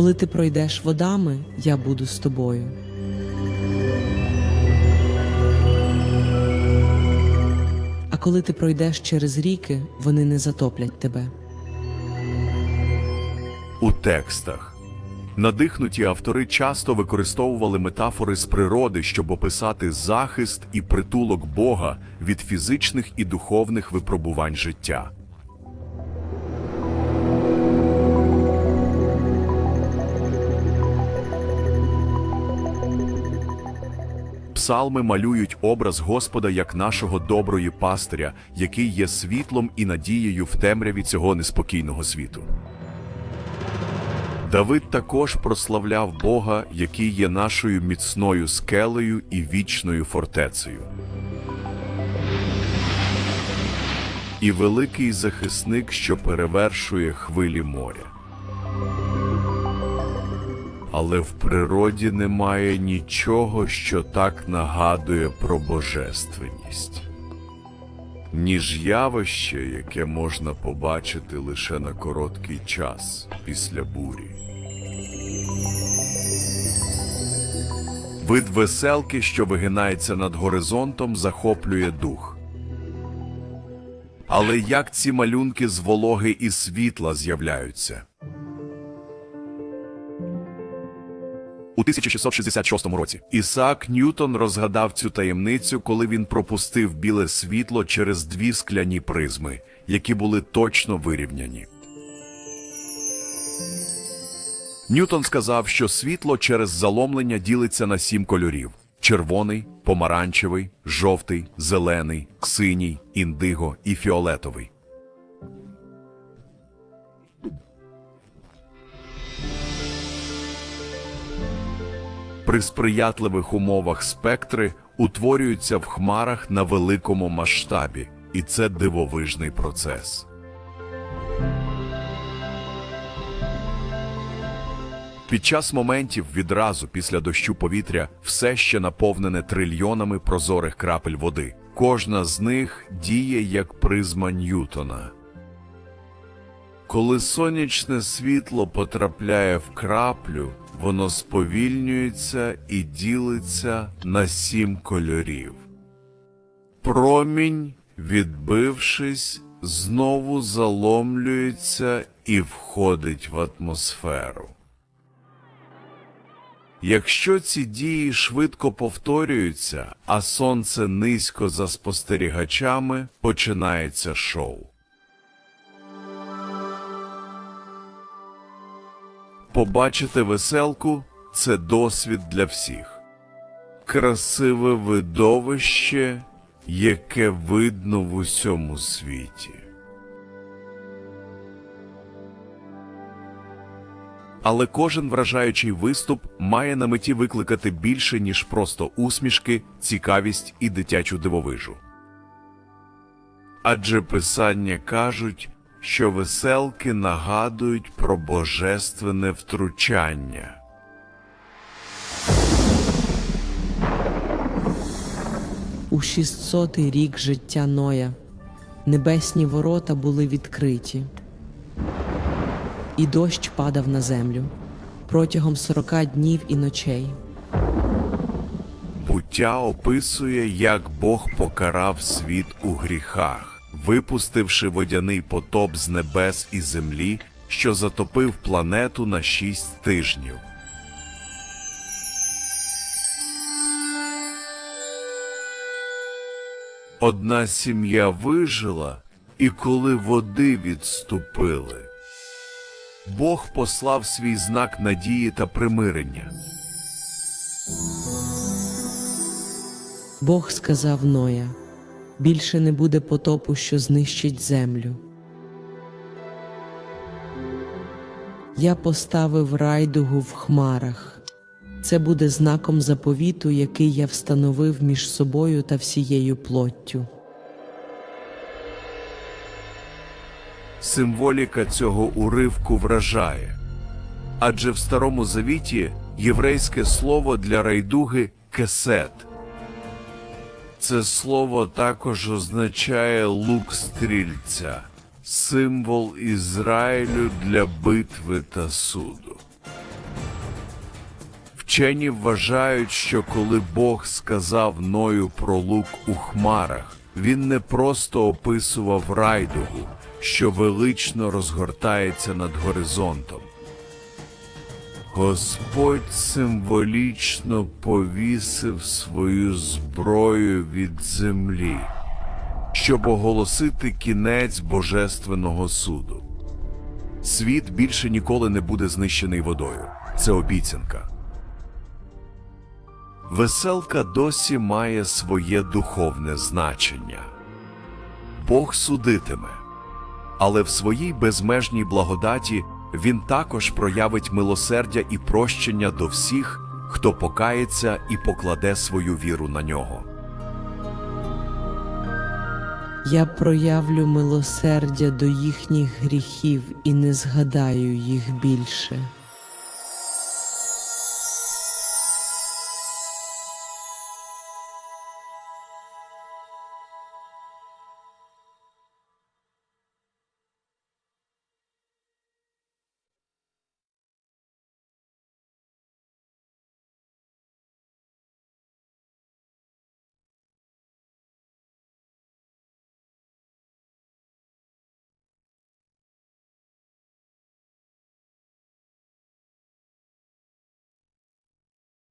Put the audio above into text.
Коли ти пройдеш водами, я буду з тобою. А коли ти пройдеш через ріки, вони не затоплять тебе. У текстах надихнуті автори часто використовували метафори з природи, щоб описати захист і притулок Бога від фізичних і духовних випробувань життя. Псалми малюють образ Господа як нашого доброї пастиря, який є світлом і надією в темряві цього неспокійного світу. Давид також прославляв Бога, який є нашою міцною скелею і вічною фортецею. І великий захисник, що перевершує хвилі моря. Але в природі немає нічого, що так нагадує про божественність, ніж явище, яке можна побачити лише на короткий час після бурі. Вид веселки, що вигинається над горизонтом, захоплює дух. Але як ці малюнки з вологи і світла з'являються? У 1666 році Ісаак Ньютон розгадав цю таємницю, коли він пропустив біле світло через дві скляні призми, які були точно вирівняні. Ньютон сказав, що світло через заломлення ділиться на сім кольорів: червоний, помаранчевий, жовтий, зелений, синій, індиго і фіолетовий. При сприятливих умовах спектри утворюються в хмарах на великому масштабі, і це дивовижний процес. Під час моментів відразу після дощу повітря все ще наповнене трильйонами прозорих крапель води. Кожна з них діє як призма Ньютона. Коли сонячне світло потрапляє в краплю, воно сповільнюється і ділиться на сім кольорів. Промінь, відбившись, знову заломлюється і входить в атмосферу. Якщо ці дії швидко повторюються, а сонце низько за спостерігачами, починається шоу. Побачити веселку це досвід для всіх. Красиве видовище, яке видно в усьому світі. Але кожен вражаючий виступ має на меті викликати більше, ніж просто усмішки, цікавість і дитячу дивовижу. Адже писання кажуть, що веселки нагадують про божественне втручання. У 600-й рік життя Ноя небесні ворота були відкриті, і дощ падав на землю протягом 40 днів і ночей. Буття описує, як Бог покарав світ у гріхах, випустивши водяний потоп з небес і землі, що затопив планету на шість тижнів. Одна сім'я вижила, і коли води відступили, Бог послав свій знак надії та примирення. Бог сказав Ноя: більше не буде потопу, що знищить землю. Я поставив райдугу в хмарах. Це буде знаком заповіту, який я встановив між собою та всією плоттю. Символіка цього уривку вражає. Адже в Старому Завіті єврейське слово для райдуги кесет. Це слово також означає лук стрільця, символ Ізраїлю для битви та суду. Вчені вважають, що коли Бог сказав Ною про лук у хмарах, він не просто описував райдугу, що велично розгортається над горизонтом. Господь символічно повісив свою зброю від землі, щоб оголосити кінець божественного суду. Світ більше ніколи не буде знищений водою. Це обіцянка. Веселка досі має своє духовне значення. Бог судитиме, але в своїй безмежній благодаті він також проявить милосердя і прощення до всіх, хто покається і покладе свою віру на нього. Я проявлю милосердя до їхніх гріхів і не згадаю їх більше.